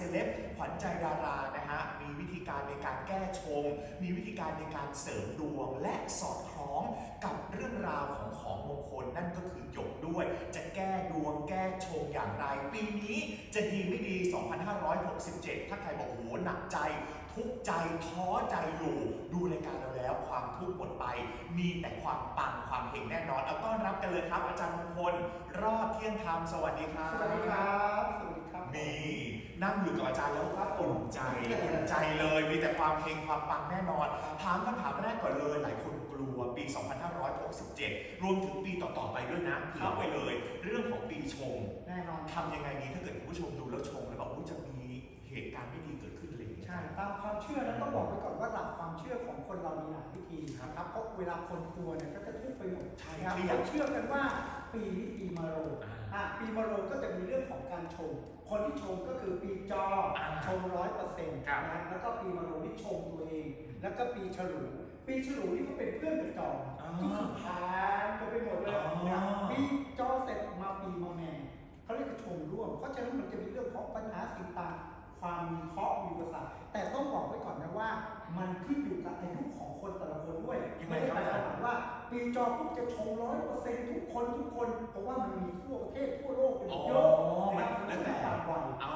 ซเลบขวัญใจดารานะฮะมีวิธีการในการแก้ชง มีวิธีการในการเสริมดวง และสอดคล้องกับเรื่องราวของของมงคลนั่นก็คือหยกด้วย จะแก้ดวงแก้ชงอย่างไร ปีนี้จะดีไม่ดี 2567 ถ้าใครบอกโอ้โหหนักใจ ทุกข์ใจท้อใจอยู่ ดูรายการเราแล้วความทุกข์หมดไป มีแต่ความปังความเฮงแน่นอนเอาต้อนรับกันเลยครับ อาจารย์มงคลรอดเที่ยงธรรมสวัสดีครับสวัสดีครับสวัสดีครับนี่ นั่งอยู่กับอาจารย์แล้วก็อุ่นใจอุ่นใจเลย มีแต่ความเฮงความปังแน่นอน ถามคำถามแรกก่อนเลย หลายคนกลัวปี 2567 รวมถึงปีต่อๆไปด้วยนะเผื่อไว้เลย เรื่องของปีชงแน่นอนทำยังไงดีถ้าเกิดคุณผู้ชมดูแล้วชงแล้วบอกว่าจะมีเหตุการณ์ไม่ดีเกิดขึ้นเลยใช่ตามความเชื่อนะต้องบอกไว้ก่อนว่าหลักความเชื่อของคนเรามีหลายวิธีนะครับเพราะเวลาคนกลัวเนี่ยก็จะทุกข์ไปหมดใช่นะครับเครียเขาดเชื่อกันว่าปีนี้ปีมะโรงอ่าอะปีมะโรงก็จะมีเรื่องของการชง คนที่ชงก็คือปีจออ่าชงร้อยเปอร์เซ็นต์ครับ นะแล้วก็ปีมะโรงที่ชงตัวเอง แล้วก็ปีฉลูปีฉลูนี่ก็เป็นเพื่อนกับจออ๋อก็คือพานกันไปหมดเลยอ๋อนะปีจอเสร็จมาปีมะแม่เขาเรียกว่าชงร่วม เพราะฉะนั้นมันจะมีเรื่องของปัญหาสิ่งต่าง ความมีเคราะห์มีอุปสรรคแต่ต้องบอกไว้ก่อนนะว่า มันขึ้นอยู่กับอายุของคนแต่ละคนด้วยยังไงไม่ได้ครับหมายความว่าปีจอปุ๊บจะชงร้อยเปอร์เซ็นต์ทุกคนทุกคนเพราะว่ามันมีทั่วประเทศทั่วโลกเป็นอ๋อเยอะมันนะครับแล้วแต่ตามวัยอ๋อ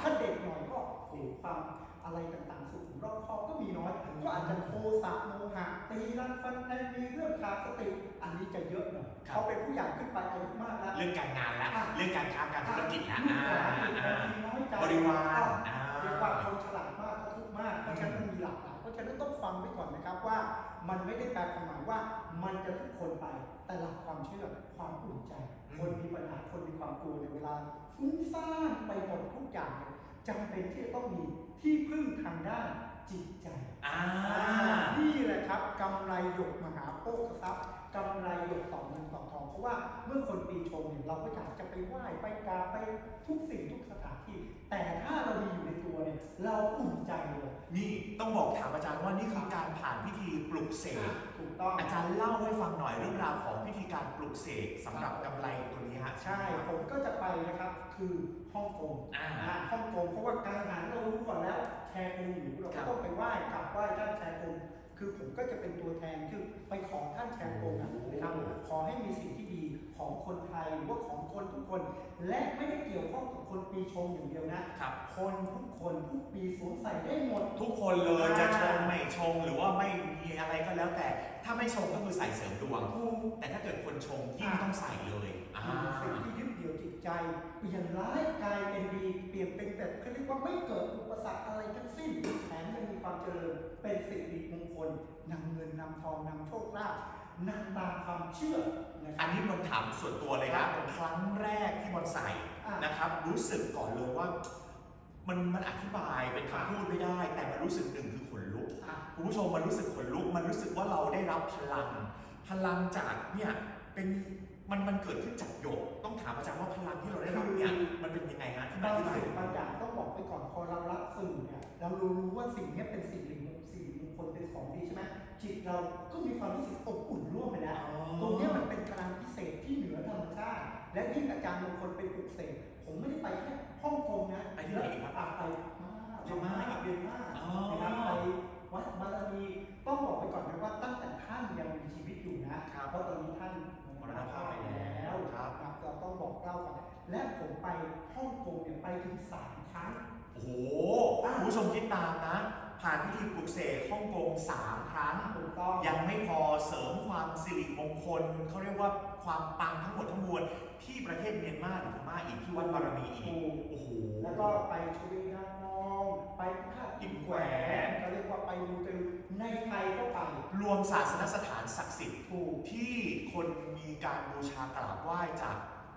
ถ้าเด็กหน่อยก็โอ้โหความอะไรต่างๆสุขุมรอบคอบก็มีน้อย ก็อาจจะโทสะโมหะตีรันฟันแทงมีเรื่องขาดสติ อันนี้จะเยอะหน่อยครับเขาเป็นผู้ใหญ่ขึ้นไปอายุมากแล้วเรื่องการงานละอะเรื่องการค้าการธุรกิจละลูก อ่าหลานอ่ามีน้อยใจบริวารอ่า เรียกว่าคนฉลาดมากก็ทุกข์มากเพราะฉะนั้นมันมีหลากหลายเพราะฉะนั้นต้องฟังไว้ก่อนนะครับว่า มันไม่ได้แปลความหมายว่ามันจะทุกคนไป แต่หลักความเชื่อความอุ่นใจคนมีปัญหาคนมีความกลัวในเวลาฟุ้งซ่านไปหมดทุกอย่างเนี่ยจำเป็นที่จะต้องมีที่พึ่งทางด้านจิตใจ อ่า นี่แหละครับกำไรหยกมหาโภคทรัพย์กำไรหยกต่อเงินต่อทองเพ ราะว่าเมื่อคนปีชงเนี่ยเราก็อยากจะไปไหว้ไปกราบไปทุกสิ่งทุกสถานที่ แต่ถ้าเรามีอยู่ในตัวเนี่ยเราอุ่นใจเลยนี่ต้องบอกถามอาจารย์ว่านี่คือการผ่านพิธีปลุกเสกถูกต้องอาจารย์เล่าให้ฟังหน่อยเรื่องราวของพิธีการปลุกเสกสำหรับกำไรตัวนี้ฮะใช่ผมก็จะไปนะครับคือฮ่องกงอ่าอ่าฮ่องกงเพราะว่าการหารเรารู้ก่อนแล้วแชร์กงอยู่เราครัก็บต้องไปไหว้กราบไหว้ท่านแชร์กง คือผมก็จะเป็นตัวแทนคือไปขอท่านแชร์กงอะนะครับขอให้มีสิ่งที่ดีของคนไทยหรือว่าของคนทุกคน และไม่ได้เกี่ยวข้องกับคนปีชงอย่างเดียวนะครับ คนทุกคนทุกปีสวมใส่ได้หมด ทุกคนเลยจะชงไม่ชงหรือว่าไม่มีอะไรก็แล้วแต่ ถ้าไม่ชงก็คือใส่เสริมดวงถูกแต่ถ้าเกิดคนชงยิ่งต้องใส่เลยอ่าสิ่งที่ ใจเปลี่ยนร้ายกลายเป็นดีเปลี่ยนเป็นแบบเขาเรียกว่าไม่เกิดอุปสรรคอะไรทั้งสิ้นแถมยังมีความเจริญเป็นสิริมงคลนำเงินนำทองนำโชคลาภนำตามความเชื่อนะคอัรันบนี้มันถามส่วนตัวเลยครับครั้งแรกที่บอลใส่อะ นะครับ รู้สึกก่อนเลยว่า มันมันอธิบายเป็นคำพูดไม่ได้ แต่มันรู้สึกหนึ่งคือขนลุก อะ คุณผู้ชมมันรู้สึกขนลุก มันรู้สึกว่าเราได้รับพลัง พลังจากเนี่ยเป็น มันมันเกิดขึ้นจากหยก ต้องถามอาจารย์ว่าพลังที่เราได้รับเนี่ยมันเป็นยังไงฮะที่มาบางที่ไปสิ่งบางอย่างต้องบอกไปก่อนพอเรารับสื่อเนี่ยเรารู้ว่าสิ่งนี้เป็นสิ่งริมงสิ่งมงคลเป็นของดีใช่ไหมจิตเราก็มีความรู้สึกอบอุ่นร่วมไปแล้วตรงเนี้ยมันเป็นพลังพิเศษที่เหนือธรรมชาติและยิ่งอาจารย์มงคลไปปลุกเสกผมไม่ได้ไปแค่ฮ่องกงนะไปที่ไหนอีกครับอะไปพพม่าม่าเมียนมาอ๋อนะครับไปวัดบารมีต้องบอกไปก่อนนะว่าตั้งแต่ท่านยังมีชีวิตอยู่นะครับเพราะตอนนี้ท่านม รณภาพไปแล้วครับนะเราต้องบอกเล่าก่อนและผมไปฮ่องกงเนี่ยไปถึงสามครั้งโอ้โหคุณผู้ชมคิดตามนะ ผ่านพิธีปลุกเสกฮ่องกงสามครั้งถูกต้องยังไม่พอเสริมความสิริมงคลเขาเรียกว่าความปังทั้งหมดทั้งมวลที่ประเทศเมียนมาหรือพม่าอีกที่วัดบารมีอีกถูกโอ้โหแล้วก็ไปชเวดาน องไปพระธาตุอิมแขวนเขาเรียกว่าไปมูเตลูในไทยก็ไปรวมศาสนสถานศักดิ์สิทธิ์ถูกที่คนมีการบูชากราบไหว้จาก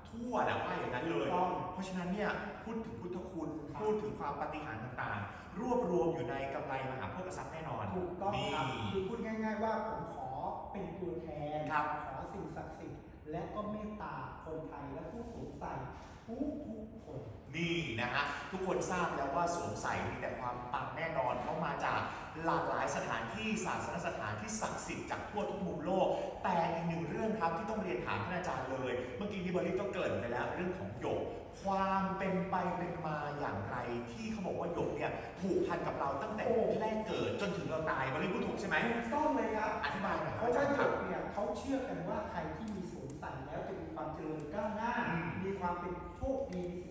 ทั่วนะว่าอย่างนั้นเลยต้องเพราะฉะนั้นเนี่ยพูดถึงพุทธคุณครับพูดถึงความปาฏิหาริย์ต่างๆ รวบรวมอยู่ในกำไรมหาโภคทรัพย์แน่นอนถูกต้องนี่ครับคือพูดง่าย ๆ ว่าผมขอเป็นตัวแทนครับขอสิ่งศักดิ์สิทธิ์และก็เมตตาคนไทยและผู้สวมใส่ทุกทุกๆคน นี่นะฮะทุกคนทราบแล้วว่าสวมใส่มีแต่ความปังแน่นอนเขามาจากหลากหลายสถานที่ศาสนสถานที่ศักดิ์สิทธิ์จากทั่วทุกมุมโลก แต่อีกหนึ่งเรื่องครับที่ต้องเรียนถามท่านอาจารย์เลย เมื่อกี้ที่บริษก็เกริ่นไปแล้วเรื่องของหยก ความเป็นไปเป็นมาอย่างไร ที่เขาเนี่ยผูกพันกับเราตั้งแต่โอ้แรกเกิดจนถึงเราตายมาเรียกพูดถูกใช่ไหมถูกต้องเลยครับอธิบายหน่อยคเพรับราะอาจาว่ารย์หคยรับกเนี่ยเขาเชื่อกันว่าใครที่มีสวมใส่แล้วจะมีความเจริญก้าวหน้าอืมมีความเป็นโชคดีมีสิ่ง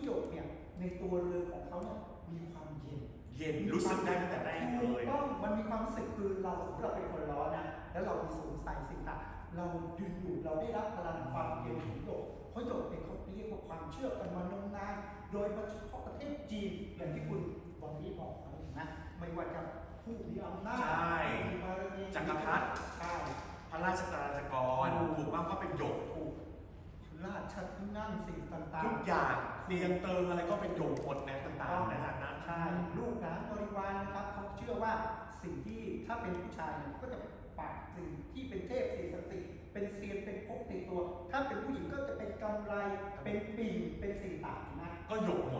ที่ดีเพราะหยกเนี่ยในตัวเรือนของเขาเนี่ยมีความเย็นเย็นรู้สึกได้ตั้งแต่แรกเลถูกยต้องมันมีความรู้สึกคือเราสมมติเราเป็นคนร้อนนะแล้วเรามีสวมใส่สิ่งต่างเราดึงดูดเราได้รับพลังความเย็นของหยกเพราะหยกเนี่ยเขาเรียกว่าความเชื่อกันมานมนานโดยเฉพาะประเทศจีนอย่างที่คุณวันนี้บอกไปนะไม่ว่าจะผู้มีอำนาจใช่มีบารมีจักรพรรดิใช่พระราชกราชกรถูกมากก็เป็นหยกถูก ราชที่นั่งสิ่งต่างทุกอย่างเตียงเติงอะไรก็เป็นหยกหมดนะต่างๆนะอาจารย์นะๆใช่ลูกหลานบริวารนะครับเขาเชื่อว่าสิ่งที่ถ้าเป็นผู้ชายเนี่ยก็จะปักสิ่งที่เป็นเทพสิ่งศักดิ์สิทธิ์เป็นเซียนเป็นพกติดตัว ถ้าเป็นผู้หญิงก็จะเป็นกำไรเป็นปิ่นเป็นสิ่งต่างๆนะก็หยกหม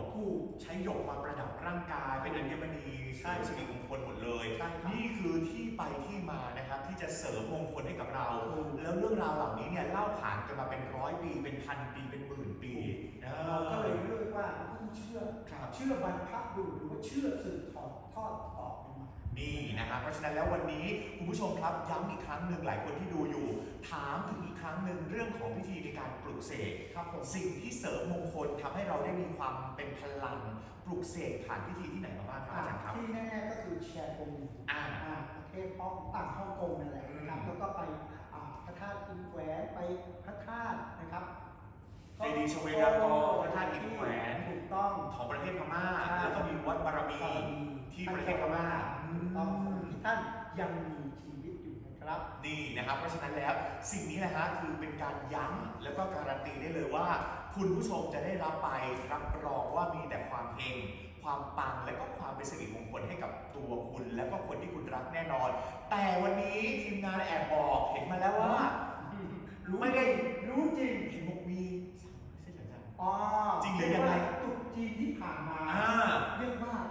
ดถูก ใช้หยกมาประดับร่างกาย เป็นอัญมณีเสริมสิริมงคลหมดเลย ใช่ครับนี่คือที่ไปที่มานะครับที่จะเสริมมงคลให้กับเรา ถูก แล้วเรื่องราวเหล่านี้เนี่ยเล่าขานกันมาเป็นร้อยปี เป็นพันปีเป็นหมื่นปีเอเราก็เลยอเรียกว่าเราต้องเชื่อ ครับ เชื่อบรรพบุรุษหรือว่าเชื่อสืบทอดทอดต่อกันมา นี่นะครับเพราะฉะนั้นแล้ววันนี้คุณผู้ชมครับย้ำอีกครั้งหนึ่งหลายคนที่ดูอยู่ ถามถึงอีกครั้งหนึ่งเรื่องของพิธีในการปลุกเสกครับผมสิ่งที่เสริมมงคลทำให้เราได้มีความเป็นพลังปลุกเสกผ่านพิธีที่ไหนมาบ้างครับอาจารย์ครับ ที่แน่ๆก็คือแชร์กงอ่า อ่าประเทศฮ่องต่างฮ่องกงนั่นแหละนะครับอืม แล้วก็ไปอ่าพระธาตุอินแขวนไปพระธาตุนะครับเจดีย์ชเวดากรพระธาตุอินแขวน ถูกต้อง ของประเทศพม่าใช่ แล้วก็มีวัดบารมีที่ประเทศพม่าถูก ต้องสมัยที่ท่านยังมีชีวิตอยู่นะครับ นี่นะครับ เพราะฉะนั้นแล้วสิ่งนี้นะฮะคือเป็นการย้ำแล้วก็การันตีได้เลยว่า คุณผู้ชมจะได้รับไปรับรองว่ามีแต่ความเฮงความปังและก็ความเป็นสิริมงคลให้กับตัวคุณ และก็คนที่คุณรักแน่นอน แต่วันนี้ทีมงานแอบบอกเห็นมาแล้วว่ารู้ไม่ได้รู้จริงเห็นบอกมีสั่งไม่ใช่เหรออาจารย์อ๋อจริงหรือยังไงตรุษจีนที่ผ่านมาอ่าเรียกว่าเขาหากันแบบ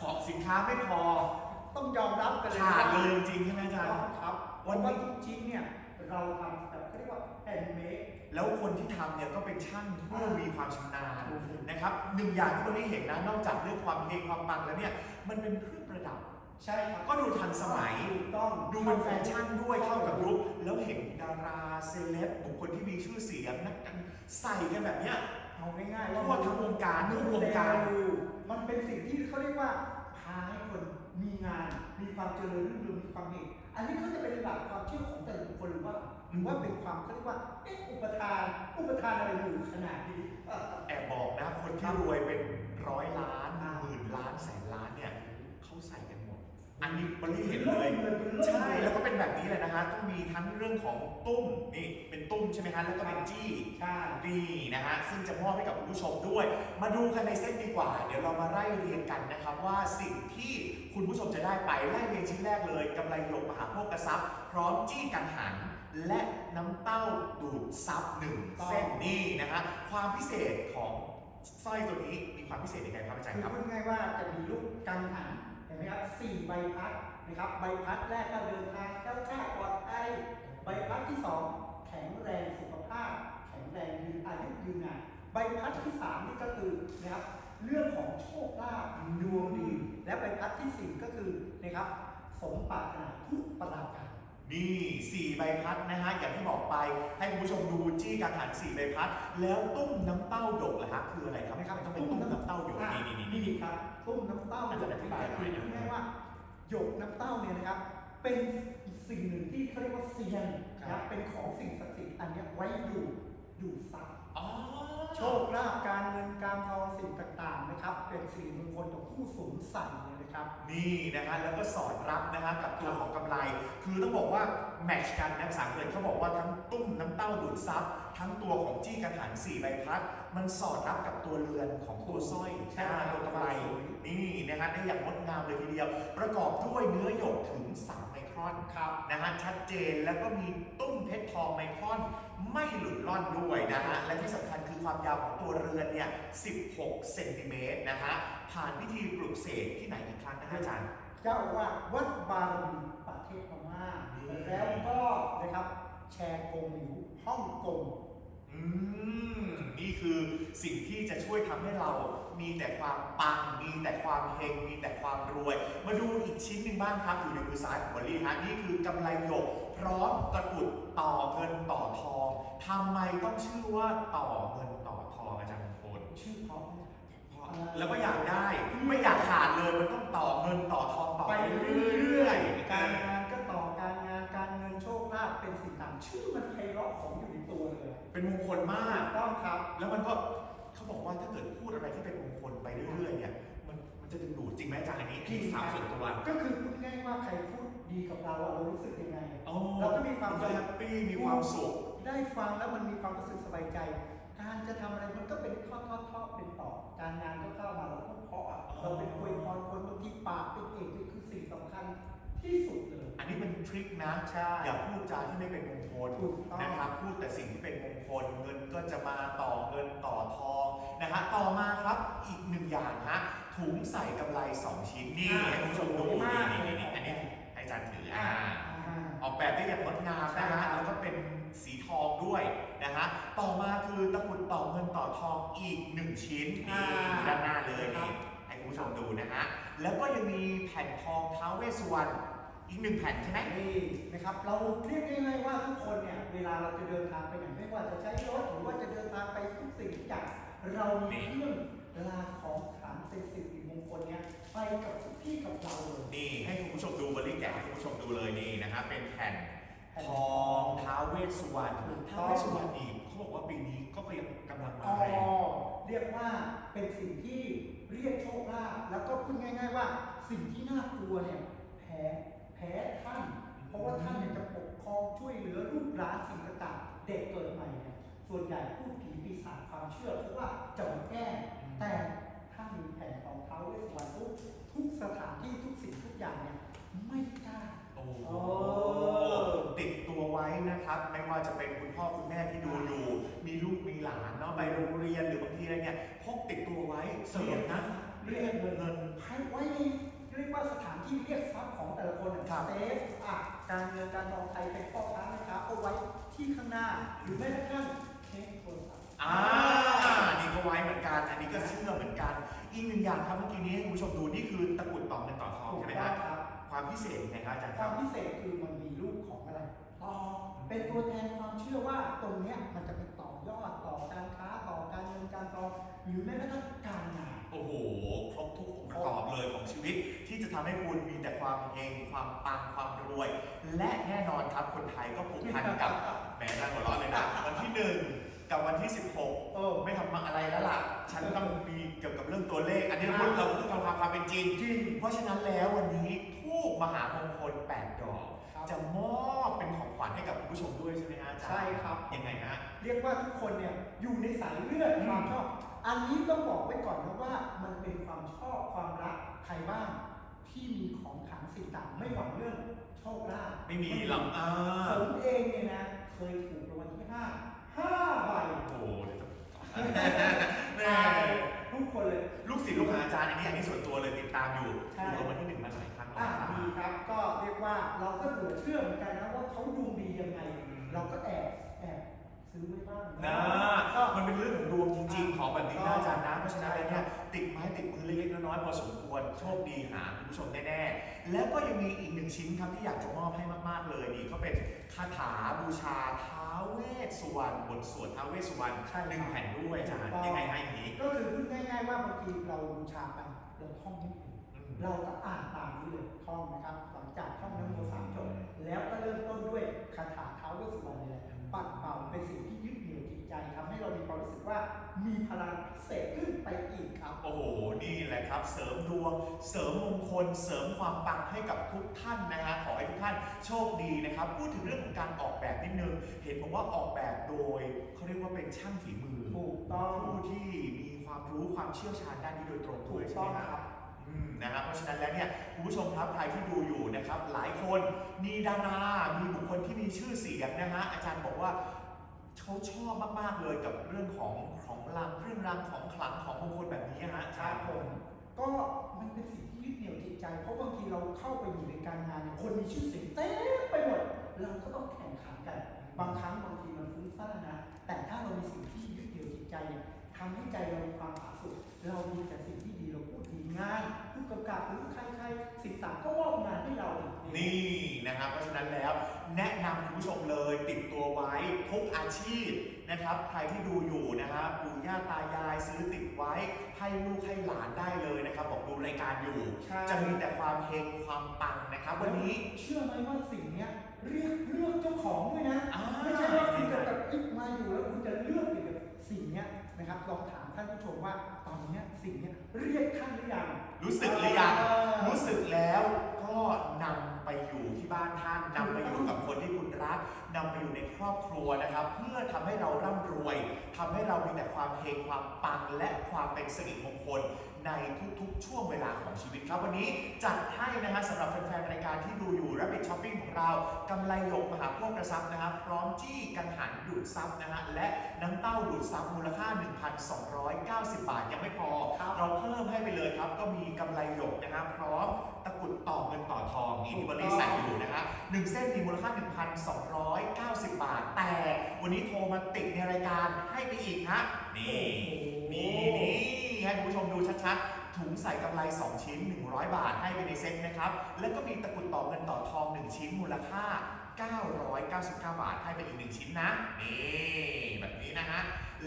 ขอสินค้าไม่พอต้องยอมรับกันเลยขาดนะเลยจริงๆใช่ไหมอาจารย์ ครับวัวันนนี้ว่าทุกชิ้นเนี่ยเราทำแบบเขาเรียกว่าแอนเมดแล้วคนที่ทำเนี่ยก็เป็นช่างผู้มีความชำนาญนะครับหนึ่งอย่างที่วันนี้เห็นนะนอกจากเรื่องความเฮงความปังแล้วเนี่ยมันเป็นเครื่องประดับ ใช่ครับ ก็ดูทันสมัยถูกต้องดูเป็นแฟชั่นด้วยเข้ากับยุคแล้วเห็นดาราเซเลบบุคคลที่มีชื่อเสียงนักการใส่กันแบบเนี้ยเอาง่ายๆทั่ว่าวทั้งวงการทุกวงการ มันเป็นสิ่งที่เขาเรียกว่าพาให้คนมีงาน มีความเจริญรุ่งเรืองมีความเฮงอันนี้เขาจะเป็นหลักความเชื่อของแต่ละคนหรือว่า หรือว่าเป็นความเขาเรียกว่าเอ๊ะอุปทาน อุปทานอะไรอยู่ขนาดนี้เอ่อแอบบอกนะคนที่รวยเป็นร้อยล้านหมื่นล้านแสนล้านเนี่ยเขาใส่กันหมด อันนี้วันนี้เห็นเลยใช่แล้วก็เป็นแบบนี้เลยนะฮะต้องมีทั้งเรื่องของตุ้มนี่เป็นตุ้ม ใช่ไหมฮะแล้วก็เป็นจี้ใช่นี่นะฮะซึ่งจะมอบให้กับคุณผู้ชมด้วย มาดูกันในเซตดีกว่า เดี๋ยวเรามาไล่เรียงกันนะครับว่าสิ่งที่คุณผู้ชมจะได้ไปไล่เรียงชิ้นแรกเลยกำไรหยกมหาโภคทรัพย์ พร้อมจี้กังหันและน้ำเต้าดูดซับหนึ่งเส้นนี่นะฮะความพิเศษของสร้อยตัวนี้มีความพิเศษยังไงครับอาจารย์ครับพูดง่ายว่าจะมีลูกกังหันเห็นไหมครับสี่ใบพัดนะครับใบพัดแรกก็เดินทางแล้วคลาปลอดภัยใบพัดที่สอง ข็งแรงสุขภาพ แข็งแรงยืนอายุยืนนานใบพัดที่สามนี่ก็คือนะครับเรื่องของโชคลาภดวงดี และใบพัดที่สี่ก็คือนะครับสมปรารถนาทุกประการนี่สี่ใบพัดนะฮะอย่างที่บอกไปให้คุณผู้ชมดูจี้กังหันสี่ใบพัด แล้วตุ้มน้ำเต้าหยกล่ะฮะคืออะไรครับนะครับต้องเป็นตุ้มน้ำเต้าหยกอะนี่นี่นี่นี่ครับตุ้มน้ำเต้าอาจารย์อธิบายหน่อยนะง่ายๆว่าหยกน้ำเต้าเนี่ยนะครับ เป็น สิ่งหนึ่งที่เขาเรียกว่าเซียนนะครับเป็นของสิ่งศักดิ์สิทธิ์อันเนี้ยไว้ดูดดูดซับอ๋อโชคลาภการเงินการทองสิ่งต่างๆนะครับ เป็นสิ่งมงคลต่อผู้สวมใส่เลยนะครับ นี่นะฮะแล้วก็สอดรับนะฮะกับตัวของกำไร คือต้องบอกว่าแมทชกันนะภาษาอังกฤษเขาบอกว่าทั้งตุ้มน้ำเต้าดูดซับทั้งตัวของจี้กังหันสี่ใบพัด มันสอดรับกับตัวเรือนของตัวสร้อยใช่อ่าตัวกำไรนี่นะฮะได้อย่างงดงามเลยทีเดียว ประกอบด้วยเนื้อหยกถึง3ไมครอนครับนะฮะชัดเจนแล้วก็มีตุ้มเพชรทองไมครอนไม่หลุดล่อนด้วยนะฮะและที่สำคัญคือความยาวของตัวเรือนเนี่ย 16 เซนติเมตรนะฮะผ่านพิธีปลุกเสกที่ไหนอีกครั้งนะฮะอาจารย์ เจ้าอาวาสวัดบารมีประเทศพม่านี่แล้วก็นะครับแชร์กงหลิวฮ่องกง อืมนี่คือสิ่งที่จะช่วยทำให้เรามีแต่ความปัง มีแต่ความเฮงมีแต่ความรวย มาดูอีกชิ้นหนึ่งบ้างครับอยู่ในมือซ้ายของวอลลี่ฮะนี่คือกำไรหยก พร้อมตะกรุดต่อเงินต่อทองทำไมต้องชื่อว่าต่อเงินต่อทองอาจารย์มงคลชื่อเพราะไหมแล้วก็อยากได้ไม่อยากขาดเลยมันต้องต่อเงินต่อทองต่อไปไปเรื่เรื่ออยยๆ การงานก็ต่อการงานการเงินโชคลาภเป็นสิ่งต่างชื่อมันไพเราะของอยู่ในตัว เลยเป็นมงคลมากถูกต้องครับ แล้วมันก็เขาบอกว่าถ้าเกิดพูดอะไรที่เป็นมงคลไปเรื่อยๆเนี่ย มันมันจะดึงดูดจริงไหมอาจารย์อันนี้ที่สามส่วนตัวก็คือพูดง่ายว่าใครพูดดีกับเราอะเรารู้สึกยังไงโอ้เราก็มีความนก็แฮปปี้มีความสุข ได้ฟังแล้วมันมีความรู้สึกสบายใจ การจะทำอะไรมันก็เป็นทอดทอดทอดเป็นต่อ การงานก็เข้ามาเราก็เพราะอะเราเป็นอวยพรคนบางทีปากเป็นเอกนี่คือสิ่งสำคัญที่สุดเลย อันนี้เป็นทริคนะ ใช่อย่าพูดจาที่ไม่เป็นมงคลถูกต้อง นะครับ พูดแต่สิ่งที่เป็นมงคล เงินก็จะมาต่อเงินต่อทองนะฮะ ต่อมาครับอีกหนึ่งอย่างฮะ ถุงใส่กำไรสองชิ้นนี่ให้คุณผู้ชมดูนี่นี่นี่นี่อันนี้ให้อาจารย์ถืออ่า อ่า ออกแบบได้อย่างงดงามนะฮะ แล้วก็เป็นสีทองด้วยนะฮะ ต่อมาคือตะกรุดต่อเงินต่อทองอีกหนึ่งชิ้นนี่อ่าด้านหน้าเลยนี่ให้คุณผู้ชมดูนะฮะ แล้วก็ยังมีแผ่นทองท้าวเวสสุวรรณ อีกหนึ่งแผ่นใช่ไหมนี่นะครับเราเรียกง่ายๆว่าทุกคนเนี่ยเวลาเราจะเดินทางไปไหนไม่ว่าจะใช้รถหรือว่าจะเดินทางไปทุกสิ่งทุกอย่างเรามีเครื่องรางของขลังเป็นสิริมงคลเนี่ยไปกับทุกที่กับเราเลยนี่ให้คุณผู้ชมดูบริแกะให้คุณผู้ชมดูเลยนี่นะฮะเป็นแผ่นทองท้าวเวสสุวรรณท้าวเวสสุวรรณนี่เขาบอกว่าปีนี้ก็ยังกำลังมาอ๋อแรงเรียกว่าเป็นสิ่งที่เรียกโชคลาภแล้วก็พูดง่าย ๆ ว่าสิ่งที่น่ากลัวเนี่ยแพ้แพ้ท่าน เพราะว่าท่านเนี่ยจะปกครองช่วยเหลือลูกหลานสิ่งต่างๆเด็กเกิดใหม่เนี่ยส่วนใหญ่พูดผีปีศาจความเชื่อเพราะว่าจะมาแก้แต่ถ้ามีแผ่นของเท้าเวสสุวรรณทุกทุกสถานที่ทุกสิ่งทุกอย่างเนี่ยไม่กล้าโอ้โหโอ้ติดตัวไว้นะครับ ไม่ว่าจะเป็นคุณพ่อคุณแม่ที่ดูอยู่ มีลูกมีหลานเนาะไปโรงเรียนหรือบางทีอะไรเนี่ยพกติดตัวไว้เสริมนะเรียกเงินเงินให้ไว้ใน เรียกว่าสถานที่เรียกทรัพย์ของแต่ละคนอะครับเซฟอะการเงินการทองใครเป็นพ่อค้าแม่ค้าเอาไว้ที่ข้างหน้า หรือแม้กระทั่งเค้กโทรศัพท์อ่านี่ก็ไว้เหมือนกัน อันนี้ก็เชื่อเหมือนกัน อีกหนึ่งอย่างครับเมื่อกี้นี้ให้คุณผู้ชมดูนี่คือตะกรุดต่อเงินต่อทองถูกใช่ไหมต้อฮะงครับ ความพิเศษยังไงครับอาจารย์คครัวาบมพิเศษคือมันมีรูปของอะไรต่อเป็นตัวแทนความเชื่อว่าตรงเนี้ยมันจะไปต่อยอดต่อการค้าต่อการเงินการทองหรือแม้กระทั่งการงาน โอ้โห ครบทุกองค์ประกอบเลยของชีวิต ที่จะทำให้คุณมีแต่ความเฮงความปังความรวย และแน่นอนครับคนไทยก็ผูกพันกับแหมน่าหัวเราะเลยนะวันที่หนึ่งกับวันที่ 16เออไม่ทำมาอะไรแล้วล่ะ ฉันต้องมีเกี่ยวกับเรื่องตัวเลข อันนี้พูดเราพูดตามความเป็นจริงจริง เพราะฉะนั้นแล้ววันนี้ทูบมหามงคล8ดอกครับจะมอบเป็นของขวัญให้กับคุณผู้ชมด้วยใช่ไหมฮะอาจารย์ใช่ครับ ยังไงฮะ เรียกว่าทุกคนเนี่ยอยู่ในสายเลือดอืมความชอบ อันนี้ต้องบอกไว้ก่อนนะว่ามันเป็นความชอบความรักใครบ้างที่มีของขลังสิ่งต่างไม่หวังเรื่องโชคลาภไม่มีหรอกอ่าผมเองเนี่ยนะ เคยถูกรางวัลที่ห้าห้าใบโอ้โหเดี๋ยวจะแม่ทุกคนเลยลูกศิษย์ลูกหาอาจารย์อันนี้อันนี้ส่วนตัวเลยติดตามอยู่ใช่ถูกรางวัลที่หนึ่งมาหลายครั้งอะแล้วดีครับก็เรียกว่าเราก็เหลือเชื่อเหมือนกันนะว่าเขาดวงดียังไง เราก็แอบแอบ ซื้อไว้บ้างนะก็มันเป็นเรื่องของดวงจริงๆ ของแบบนี้นะอาจารย์นะ เพราะฉะนั้นแล้วเนี่ยติดไม้ติดมือเล็กๆน้อยๆพอสมควรโชคดีหาคุณผู้ชมแน่ๆ แล้วก็ยังมีอีกหนึ่งชิ้นครับที่อยากจะมอบให้มากๆเลยนี่ก็เป็นคาถาบูชาท้าวเวสสุวรรณบทสวดท้าวเวสสุวรรณใช่ครับหนึ่งแผ่นด้วยอาจารย์ยังไงให้อย่างนี้ก็คือพูดง่ายๆว่าบางทีเราบูชาไปเราท่องไม่ถูกอืมเราก็อ่านตามนี้เลยท่องนะครับหลังจากท่องน้ำโมสามจบแล้วก็เริ่มต้นด้วยคาถาท้าวเวสสุวรรณนี่แหละปัดเป่าเป็น ลังพิเศษขึ้นไปอีกครับ โอ้โห นี่แหละครับ เสริมดวง เสริมมงคล เสริมความปังให้กับทุกท่านนะฮะ ขอให้ทุกท่านโชคดีนะครับ พูดถึงเรื่องของการออกแบบนิดนึง เห็นบอกว่าออกแบบโดยเขาเรียกว่าเป็นช่างฝีมือถูกต้องผู้ที่มีความรู้ความเชี่ยวชาญด้านนี้โดยตรงถูด้วยกใช่ต้องไหมคครัรับบอืมนะครับเพราะฉะนั้นแล้วเนี่ยคุณผู้ชมครับใครที่ดูอยู่นะครับ หลายคนมีดารา มีบุคคลที่มีชื่อเสียงนะฮะอาจารย์บอกว่า เขาชอบมาก ๆ เลยกับเรื่องของของรางเครื่องรางของขลังของมงคลแบบนี้ฮะครับผม ก็มันเป็นสิ่งที่ยึดเหนี่ยวจิตใจ เพราะบางทีเราเข้าไปอยู่ในการงานเนี่ยคนมีชื่อเสียงเต็มไปหมดเราก็ต้องแข่งขันกัน บางครั้งบางทีมันฟุ้งซ่านนะ แต่ถ้าเรามีสิ่งที่ยึดเหนี่ยวจิตใจเนี่ยทำให้ใจเรามีความผาสุกเรามีแต่สิ่งที่ดีเราพูดดีงาน ผู้กำกับหรือใครๆสิ่งต่างก็มอบงานให้เราอีกนี่นะครับ เพราะฉะนั้นแล้วแนะนำคุณผู้ชมเลยติดตัวไว้ทุกอาชีพนะครับ ใครที่ดูอยู่นะฮะปู่ย่าตายายซื้อติดไว้ให้ลูกให้หลานได้เลยนะครับบอกดูรายการอยู่ ใช่ จะมีแต่ความเฮงความปังนะครับ วันนี้เชื่อไหมว่าสิ่งเนี้ยเรียกเลือกเจ้าของด้วยนะ อ่า ไม่ใช่ว่าคุณจะแบบอิ๊กมาอยู่แล้วคุณจะเลือกอยู่กับสิ่งเนี้ย นะครับลองถามท่านผู้ชมว่าตอนเนี้ยสิ่งเนี้ยเรียกท่านหรือยังรู้สึกหรือยังเออรู้สึกแล้วก็นำไปอยู่ที่บ้านท่านนำไปอยู่กับคนที่คุณรักนำไปอยู่ในครอบครัวนะครับ เพื่อทำให้เราร่ำรวยทำให้เรามีแต่ความเฮงความปังและความเป็นสิริมงคลในทุกๆ ช่วงเวลาของชีวิต ครับ วันนี้จัดให้นะฮะสำหรับแฟนๆรายการที่ดูอยู่ Rapid Shopping ของเรากำไรหยกมหาโภคกระซับนะครับพร้อมจี้กันหันดูดซับนะฮะและน้ำเต้าดูดซับมูลค่า 1,290 บาทยังไม่พอครับเราเพิ่มให้ไปเลยครับ ก็มีกำไรหยกนะครับพร้อมตะกรุดต่อเงินต่อทองนี่ที่บริษัทอยู่นะฮะหนึ่งเส้นมีมูลค่า 1,290 บาท แต่วันนี้โทรมาติดในรายการให้ไปอีกฮะนี่นี่นี่ให้คุณผู้ชมดูชัดๆ ถุงใส่กำไร 2 ชิ้น 100 บาทให้ไปในเซ็ตนะครับ แล้วก็มีตะกรุดต่อเงินต่อทอง 1 ชิ้นมูลค่า 999 บาทให้ไปอีก 1 ชิ้นนะ นี่แบบนี้นะฮะ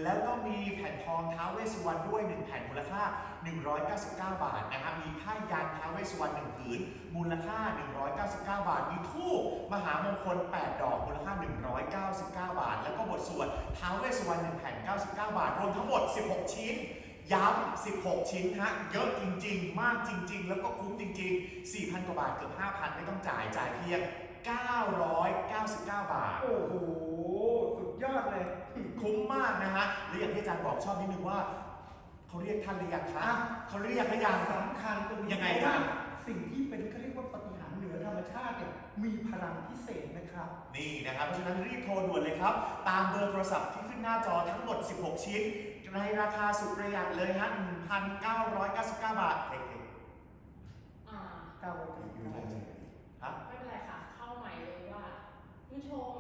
แล้วก็มีแผ่นทองท้าเวสสุวรรณด้วย 1 แผ่นมูลค่า 199 บาทนะครับ มีผ้ายันท้าเวสสุวรรณ1ผืนมูลค่า 199 บาท มีทูบมหามงคล 8 ดอกมูลค่า 199 บาท แล้วก็บทสวดท้าเวสสุวรรณ1แผ่น 99 บาท รวมทั้งหมด 16 ชิ้น ย้ำ 16 ชิ้นฮะ เยอะจริง ๆ มากจริง ๆ แล้วก็คุ้มจริง ๆ 4,000 กว่าบาทเกือบ 5,000 ไม่ต้องจ่าย จ่ายเพียง 999 บาท โอ้โห สุดยอดเลย คุ้มมากนะฮะ และอย่างที่อาจารย์บอกชอบนิดนึงว่า เขาเรียกท่านหรือยังคะอะเขาเรียกหรือยังสำคัญตรงนี้ยังไงเพราะว่าจ๊ะสิ่งที่เป็นเขาเรียกว่าปฏิหารย์เหนือธรรมชาติเนี่ยมีพลังพิเศษนะครับ นี่นะครับ เพราะฉะนั้นรีบโทรด่วนเลยครับ ตามเบอร์โทรศัพท์ที่ขึ้น หน้าจอทั้งหมด 16 ชิ้น ในราคาสุดประหยัดเลยฮะ1,999 บาทเฮ้ยอ่าก้าวไปถึงๆฮะ ไม่เป็นไรค่ะ เข้าใหม่เลยว่าคุณผู้ชม